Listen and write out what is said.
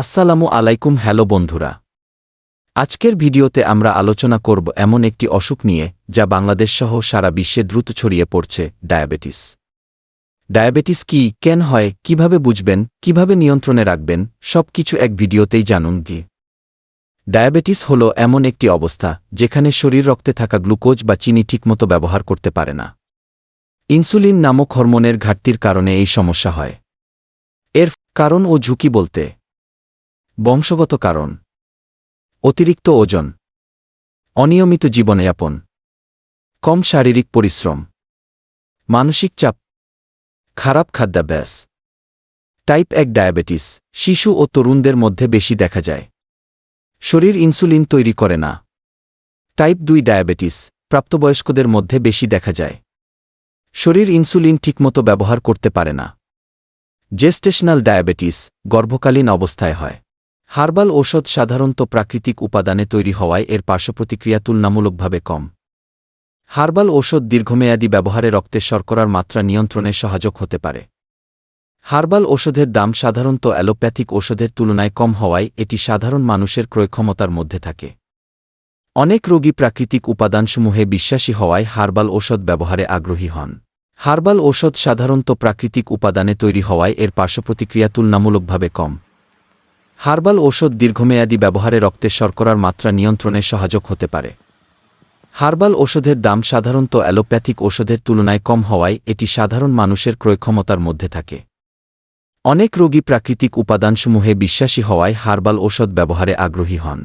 আসসালামু আলাইকুম, হ্যালো বন্ধুরা। আজকের ভিডিওতে আমরা আলোচনা করব এমন একটি অসুখ নিয়ে, যা বাংলাদেশ সহ সারা বিশ্বে দ্রুত ছড়িয়ে পড়ছে, ডায়াবেটিস। ডায়াবেটিস কি, কেন হয়, কীভাবে বুঝবেন, কীভাবে নিয়ন্ত্রণে রাখবেন সব কিছু এক ভিডিওতেই জানুন কি ডায়াবেটিস হল এমন একটি অবস্থা, যেখানে শরীর রক্তে থাকা গ্লুকোজ বা চিনি ঠিকমতো ব্যবহার করতে পারে না। ইনসুলিন নামক হরমোনের ঘাটতির কারণে এই সমস্যা হয়। এর কারণ ও ঝুঁকি বলতে বংশগত কারণ। অতিরিক্ত ওজন। অনিয়মিত জীবনযাপন। কম শারীরিক পরিশ্রম। মানসিক চাপ। খারাপ খাদ্যাভ্যাস। টাইপ এক ডায়াবেটিস, শিশু ও তরুণদের মধ্যে বেশি দেখা যায়। শরীর ইনসুলিন তৈরি করে না। টাইপ দুই ডায়াবেটিস, প্রাপ্তবয়স্কদের মধ্যে বেশি দেখা যায়। শরীর ইনসুলিন ঠিকমতো ব্যবহার করতে পারে না। জেস্টেশনাল ডায়াবেটিস, গর্ভকালীন অবস্থায় হয়। হার্বাল ঔষধ সাধারণত প্রাকৃতিক উপাদানে তৈরি হওয়ায় এর পার্শ্বপ্রতিক্রিয়া তুলনামূলকভাবে কম। হার্বাল ঔষধ দীর্ঘমেয়াদী ব্যবহারে রক্তে শর্করার মাত্রা নিয়ন্ত্রণে সহায়ক হতে পারে। হার্বাল ওষুধের দাম সাধারণত অ্যালোপ্যাথিক ওষুধের তুলনায় কম হওয়ায় এটি সাধারণ মানুষের ক্রয়ক্ষমতার মধ্যে থাকে। অনেক রোগী প্রাকৃতিক উপাদানসমূহে বিশ্বাসী হওয়ায় হার্বাল ঔষধ ব্যবহারে আগ্রহী হন। হার্বাল ঔষধ সাধারণত প্রাকৃতিক উপাদানে তৈরি হওয়ায় এর পার্শ্বপ্রতিক্রিয়া তুলনামূলকভাবে কম। হার্বাল ঔষধ দীর্ঘমেয়াদী ব্যবহারে রক্তে শর্করার মাত্রা নিয়ন্ত্রণে সহায়ক হতে পারে। হার্বাল ওষুধের দাম সাধারণত অ্যালোপ্যাথিক ওষুধের তুলনায় কম হওয়ায় এটি সাধারণ মানুষের ক্রয়ক্ষমতার মধ্যে থাকে। অনেক রোগী প্রাকৃতিক উপাদানসমূহে বিশ্বাসী হওয়ায় হার্বাল ওষুধ ব্যবহারে আগ্রহী হন।